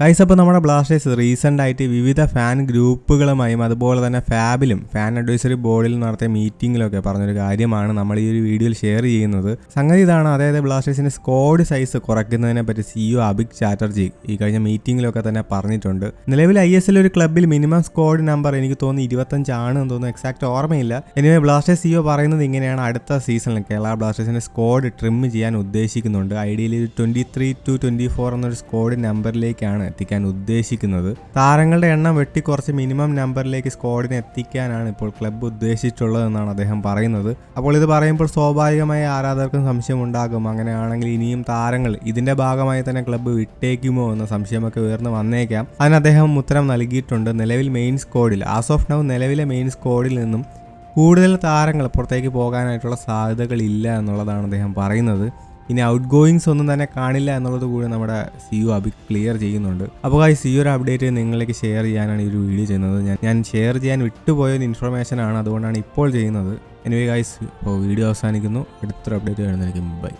Guys അപ്പോൾ നമ്മുടെ Blasters recent ആയിട്ട് വിവിധ ഫാൻ ഗ്രൂപ്പുകളുമായും അതുപോലെ തന്നെ ഫാബിലും ഫാൻ അഡ്വൈസറി ബോർഡിൽ നടത്തിയ മീറ്റിങ്ങിലൊക്കെ പറഞ്ഞൊരു കാര്യമാണ് നമ്മൾ ഈ ഒരു വീഡിയോയിൽ ഷെയർ ചെയ്യുന്നത്. സംഗതി ഇതാണ്. അതായത് ബ്ലാസ്റ്റേഴ്സിന്റെ സ്കോഡ് സൈസ് കുറയ്ക്കുന്നതിനെ പറ്റി സിഇഒ അഭിക് ചാറ്റർജി ഈ കഴിഞ്ഞ മീറ്റിങ്ങിലൊക്കെ തന്നെ പറഞ്ഞിട്ടുണ്ട്. നിലവിൽ ഐ എസ് എൽ ഒരു ക്ലബ്ബിൽ മിനിമം സ്കോഡ് നമ്പർ എനിക്ക് തോന്നുന്നു ഇരുപത്തഞ്ചാണ് എന്ന് തോന്നുന്നു. എക്സാക്ട് ഓർമ്മയില്ല. എനിവേ ബ്ലാസ്റ്റേഴ്സ് സിഇഒ പറയുന്നത് ഇങ്ങനെയാണ്. അടുത്ത സീസണിൽ കേരള ബ്ലാസ്റ്റേഴ്സിന്റെ സ്കോഡ് ട്രിം ചെയ്യാൻ ഉദ്ദേശിക്കുന്നുണ്ട്. Ideally twenty three to twenty four എന്നൊരു സ്കോഡ് നമ്പറിലേക്കാണ് എത്തിക്കാൻ ഉദ്ദേശിക്കുന്നത്. താരങ്ങളുടെ എണ്ണം വെട്ടി കുറച്ച് മിനിമം നമ്പറിലേക്ക് സ്ക്വാഡിനെ എത്തിക്കാനാണ് ഇപ്പോൾ ക്ലബ്ബ് ഉദ്ദേശിച്ചിട്ടുള്ളതെന്നാണ് അദ്ദേഹം പറയുന്നത്. അപ്പോൾ ഇത് പറയുമ്പോൾ സ്വാഭാവികമായി ആരാധകർക്കും സംശയം ഉണ്ടാകും അങ്ങനെയാണെങ്കിൽ ഇനിയും താരങ്ങൾ ഇതിന്റെ ഭാഗമായി തന്നെ ക്ലബ്ബ് വിട്ടേക്കുമോ എന്ന സംശയമൊക്കെ ഉയർന്നു വന്നേക്കാം. അതിന് അദ്ദേഹം ഉത്തരം നൽകിയിട്ടുണ്ട്. നിലവിൽ മെയിൻ സ്ക്വാഡിൽ ആസ് ഓഫ് നൗ നിലവിലെ മെയിൻ സ്ക്വാഡിൽ നിന്നും കൂടുതൽ താരങ്ങൾ പുറത്തേക്ക് പോകാനായിട്ടുള്ള സാധ്യതകളില്ല എന്നുള്ളതാണ് അദ്ദേഹം പറയുന്നത്. ഇനി ഔട്ട് ഗോയിങ്സ് ഒന്നും തന്നെ കാണില്ല എന്നുള്ളത് കൂടി നമ്മുടെ സി യു അഭി ക്ലിയർ ചെയ്യുന്നുണ്ട്. അപ്പോൾ ഈ സി ഒരു അപ്ഡേറ്റ് നിങ്ങളിലേക്ക് ഷെയർ ചെയ്യാനാണ് ഈ ഒരു വീഡിയോ ചെയ്യുന്നത്. ഞാൻ ഞാൻ ഷെയർ ചെയ്യാൻ വിട്ടുപോയ ഒരു ഇൻഫർമേഷൻ ആണ് അതുകൊണ്ടാണ് ഇപ്പോൾ ചെയ്യുന്നത്. എനിവേ ഗൈസ് ഇപ്പോൾ വീഡിയോ അവസാനിക്കുന്നു. അടുത്തൊരു അപ്ഡേറ്റ് വരുന്നതായിരിക്കും. ബൈ